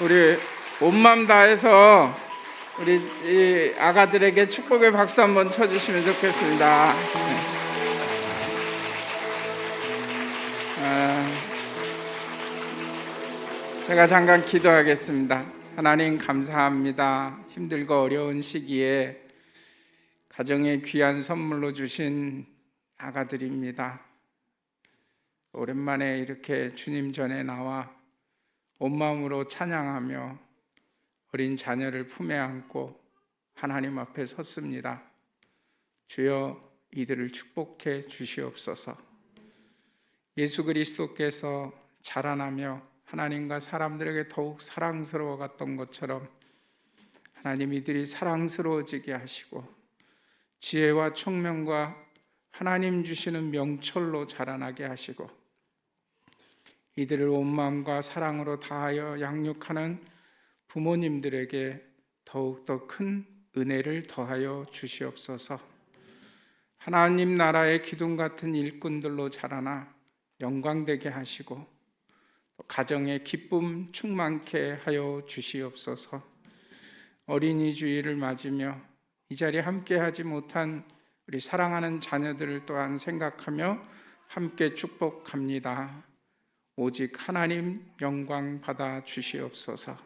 우리 온맘 다해서 우리 이 아가들에게 축복의 박수 한번 쳐주시면 좋겠습니다. 네. 아, 제가 잠깐 기도하겠습니다. 하나님 감사합니다. 힘들고 어려운 시기에 가정에 귀한 선물로 주신 아가들입니다. 오랜만에 이렇게 주님 전에 나와 온 마음으로 찬양하며 어린 자녀를 품에 안고 하나님 앞에 섰습니다. 주여 이들을 축복해 주시옵소서. 예수 그리스도께서 자라나며 하나님과 사람들에게 더욱 사랑스러워 갔던 것처럼 하나님 이들이 사랑스러워지게 하시고 지혜와 총명과 하나님 주시는 명철로 자라나게 하시고 이들을 온 마음과 사랑으로 다하여 양육하는 부모님들에게 더욱더 큰 은혜를 더하여 주시옵소서. 하나님 나라의 기둥 같은 일꾼들로 자라나 영광되게 하시고 또 가정에 기쁨 충만케 하여 주시옵소서. 어린이 주일을 맞으며 이 자리에 함께 하지 못한 우리 사랑하는 자녀들을 또한 생각하며 함께 축복합니다. 오직 하나님 영광 받아 주시옵소서.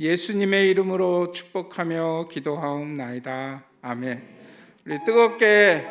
예수님의 이름으로 축복하며 기도하옵나이다. 아멘. 우리 뜨겁게